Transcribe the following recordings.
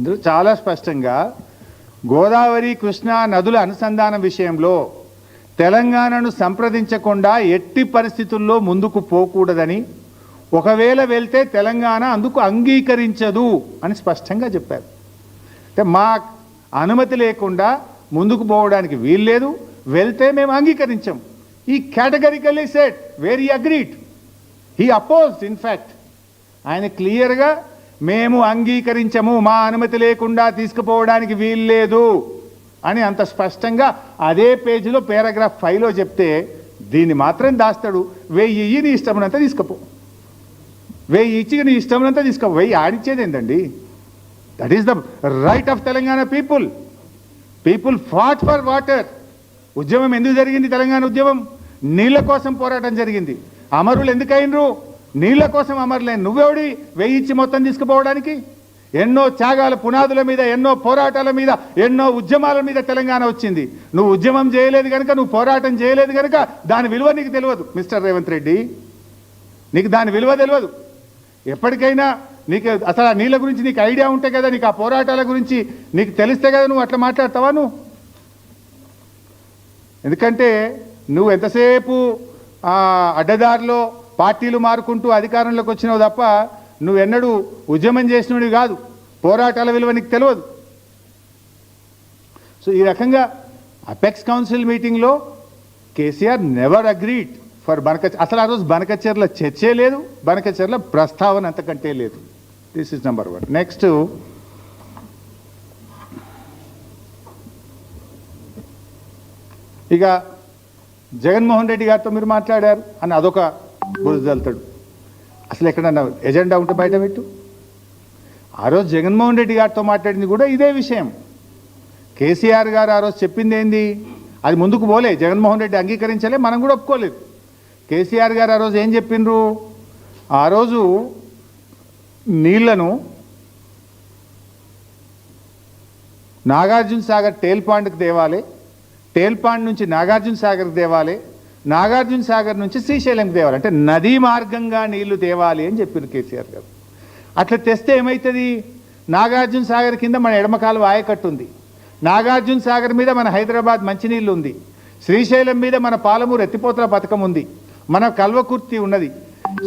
ఇందులో చాలా స్పష్టంగా గోదావరి కృష్ణా నదుల అనుసంధానం విషయంలో తెలంగాణను సంప్రదించకుండా ఎట్టి పరిస్థితుల్లో ముందుకు పోకూడదని ఒకవేళ వెళ్తే తెలంగాణ అందుకు అంగీకరించదు అని స్పష్టంగా చెప్పారు. అంటే మా అనుమతి లేకుండా ముందుకు పోవడానికి వీల్లేదు వెళ్తే మేము అంగీకరించాం. ఈ categorically said very agreed he opposed in fact ఆయన క్లియర్గా మేము అంగీకరించము మా అనుమతి లేకుండా తీసుకుపోవడానికి వీల్లేదు అని అంత స్పష్టంగా అదే పేజీలో పేరాగ్రాఫ్ ఫైవ్లో చెప్తే దీన్ని మాత్రం దాస్తాడు. వెయ్యి ఇయ్యి నీ ఇష్టమునంత తీసుకుపో. వెయ్యి ఇచ్చి నీ ఇష్టమునంత తీసుకో వెయ్యి ఆడిచ్చేది ఏంటండి that is the right of Telangana people people fought for water ఉద్యమం ఎందుకు జరిగింది తెలంగాణ ఉద్యమం? నీళ్ళ కోసం పోరాటం జరిగింది. అమరులు ఎందుకు నీళ్ళ నీళ్ళ కోసం అమరులేని నువ్వెవడి? వేయించి మొత్తం తీసుకుపోవడానికి? ఎన్నో త్యాగాల పునాదుల మీద ఎన్నో పోరాటాల మీద ఎన్నో ఉద్యమాల మీద తెలంగాణ వచ్చింది. నువ్వు ఉద్యమం చేయలేదు కనుక నువ్వు పోరాటం చేయలేదు కనుక దాని విలువ నీకు తెలియదు మిస్టర్ రేవంత్ రెడ్డి. నీకు దాని విలువ తెలియదు. ఎప్పటికైనా నీకు అసలు ఆ నీళ్ళ గురించి నీకు ఐడియా ఉంటే కదా నీకు ఆ పోరాటాల గురించి నీకు తెలిస్తే కదా నువ్వు అట్లా మాట్లాడతావా నువ్వు? ఎందుకంటే నువ్వు ఎంతసేపు అడ్డదారిలో పార్టీలు మారుకుంటూ అధికారంలోకి వచ్చినావు తప్ప నువ్వెన్నడూ ఉద్యమం చేసినవి కాదు. పోరాటాల విలువ నీకు తెలియదు. సో ఈ రకంగా అపెక్స్ కౌన్సిల్ మీటింగ్లో కేసీఆర్ నెవర్ అగ్రీడ్ ఫర్ బనక అసలు ఆ రోజు బనకచర్ల చర్చే లేదు బనకచర్ల ప్రస్తావన అంతకంటే లేదు. This is number one next ఇక జగన్మోహన్ రెడ్డి గారితో మీరు మాట్లాడారు అని అదొక బురదలుతాడు అసలు ఎక్కడన్నా ఎజెండా ఉంటే బయట పెట్టు. ఆ రోజు జగన్మోహన్ రెడ్డి గారితో మాట్లాడింది కూడా ఇదే విషయం. కేసీఆర్ గారు ఆ రోజు చెప్పింది ఏంది? అది ముందుకు పోలే జగన్మోహన్ రెడ్డి అంగీకరించలే మనం కూడా ఒప్పుకోలేదు. కేసీఆర్ గారు ఆ రోజు ఏం చెప్పిండ్రు? ఆ రోజు నీళ్ళను నాగార్జున సాగర్ టేల్ పాండ్కి తేవాలి. టేల్ పాండ్ నుంచి నాగార్జున సాగర్కి తేవాలి. నాగార్జున సాగర్ నుంచి శ్రీశైలంకి తేవాలి. అంటే నదీ మార్గంగా నీళ్ళు తేవాలి అని చెప్పారు కేసీఆర్ గారు. అట్లా తెస్తే ఏమవుతుంది నాగార్జున సాగర్ కింద మన ఎడమకాలు ఆయకట్టు ఉంది నాగార్జున సాగర్ మీద మన హైదరాబాద్ మంచినీళ్ళు ఉంది శ్రీశైలం మీద మన పాలమూరు ఎత్తిపోతల పథకం ఉంది మన కల్వకుర్తి ఉన్నది.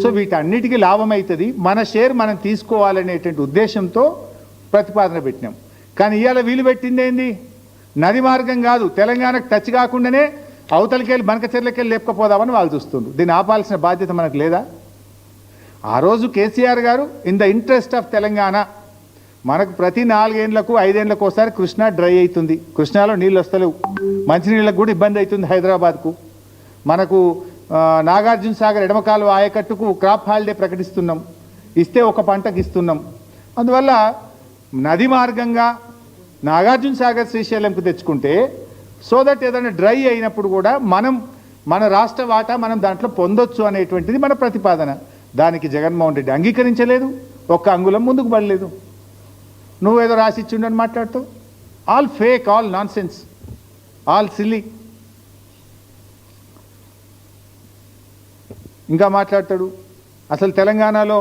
సో వీటన్నిటికీ లాభం అవుతుంది మన షేర్ మనం తీసుకోవాలనేటువంటి ఉద్దేశంతో ప్రతిపాదన పెట్టినాం. కానీ ఇవాళ వీలు పెట్టింది ఏంది నది మార్గం కాదు. తెలంగాణకు టచ్ కాకుండానే అవతలికెళ్ళి బనకచెర్లకెళ్ళి లేపకపోదామని వాళ్ళు చూస్తుండ్రు. దీన్ని ఆపాల్సిన బాధ్యత మనకు లేదా? ఆ రోజు కేసీఆర్ గారు in the interest of Telangana మనకు ప్రతి నాలుగేండ్లకు ఐదేండ్లకు ఒకసారి కృష్ణా డ్రై అవుతుంది కృష్ణాలో నీళ్ళు వస్తలేవు. మంచినీళ్ళకు కూడా ఇబ్బంది అవుతుంది హైదరాబాద్కు. మనకు నాగార్జున సాగర్ ఎడమకాలు ఆయకట్టుకు క్రాప్ హాలిడే ప్రకటిస్తున్నాం. ఇస్తే ఒక పంటకి ఇస్తున్నాం. అందువల్ల నది మార్గంగా నాగార్జున సాగర్ శ్రీశైలంకు తెచ్చుకుంటే సో దట్ ఏదైనా డ్రై అయినప్పుడు కూడా మనం మన రాష్ట్ర వాటా మనం దాంట్లో పొందొచ్చు అనేటువంటిది మన ప్రతిపాదన. దానికి జగన్మోహన్ రెడ్డి అంగీకరించలేదు ఒక్క అంగుళం ముందుకు పడలేదు. నువ్వేదో రాసిచ్చిండని మాట్లాడుతావు? All fake all nonsense all silly. ఇంకా మాట్లాడతాడు అసలు తెలంగాణలో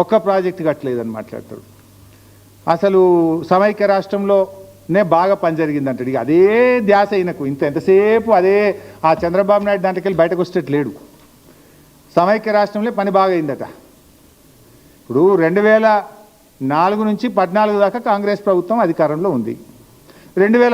ఒక్క ప్రాజెక్ట్ కట్టలేదని మాట్లాడతాడు. అసలు సమైక్య రాష్ట్రంలో నే బాగా పని జరిగింది అంటాడు ఇక అదే ధ్యాస అయినకు ఇంత ఎంతసేపు అదే ఆ చంద్రబాబు నాయుడు దాంట్లోకి వెళ్ళి బయటకు వచ్చేటట్టు లేడు. సమైక్య రాష్ట్రంలో పని బాగా అయిందట. ఇప్పుడు రెండు వేల నాలుగు నుంచి పద్నాలుగు దాకా కాంగ్రెస్ ప్రభుత్వం అధికారంలో ఉంది. రెండు వేల